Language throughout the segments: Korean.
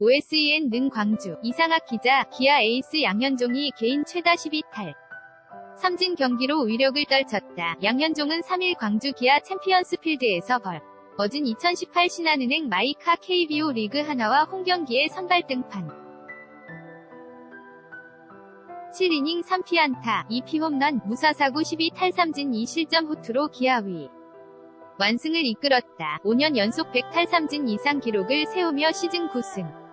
OSEN 능 광주, 이상학 기자, 기아 에이스 양현종이 개인 최다 12탈. 삼진 경기로 위력을 떨쳤다. 양현종은 3일 광주 기아 챔피언스 필드에서 벌. 어진 2018 신한은행 마이카 KBO 리그 하나와 홈경기에 선발 등판. 7이닝 3피안타, 2피 홈런, 무사사구 12탈 삼진 2실점 후투로 기아위. 완승을 이끌었다. 5년 연속 100탈 삼진 이상 기록을 세우며 시즌 9승.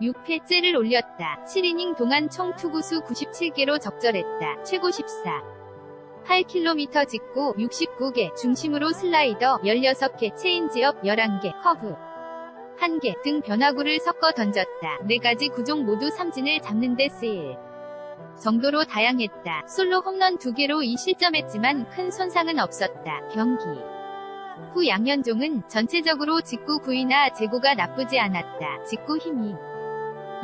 6패째를 올렸다. 7이닝 동안 총 투구수 97개로 적절했다. 최고 14. 8km 직구 69개, 중심으로 슬라이더 16개, 체인지업 11개, 커브 1개 등 변화구를 섞어 던졌다. 4가지 구종 모두 삼진을 잡는 데 쓰일 정도로 다양했다. 솔로 홈런 2개로 2실점했지만 큰 손상은 없었다. 경기 후 양현종은 전체적으로 직구 구위나 제구가 나쁘지 않았다. 직구 힘이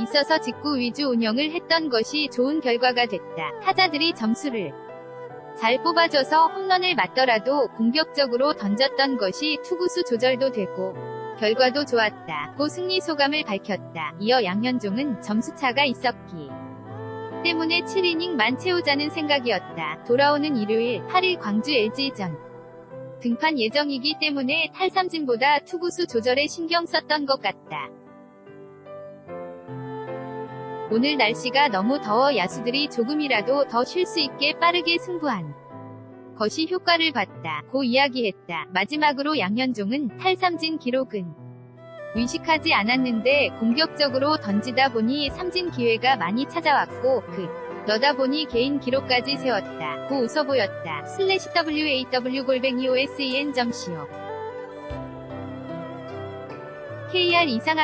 있어서 직구 위주 운영을 했던 것이 좋은 결과가 됐다. 타자들이 점수를 잘 뽑아줘서 홈런을 맞더라도 공격적으로 던졌던 것이 투구수 조절도 되고 결과도 좋았다. 고 승리 소감을 밝혔다. 이어 양현종은 점수차가 있었기 때문에 7이닝만 채우자는 생각이었다. 돌아오는 일요일 8일 광주 LG전 등판 예정이기 때문에 탈삼진보다 투구수 조절에 신경 썼던 것 같다. 오늘 날씨가 너무 더워 야수들이 조금이라도 더 쉴 수 있게 빠르게 승부한 것이 효과를 봤다. 고 이야기했다. 마지막으로 양현종은 탈삼진 기록은 의식하지 않았는데 공격적으로 던지다 보니 삼진 기회가 많이 찾아왔고 그 너다 보니 개인 기록까지 세웠다. 고 웃어 보였다. 슬래시 waw 골뱅이 osen.co KR 이상학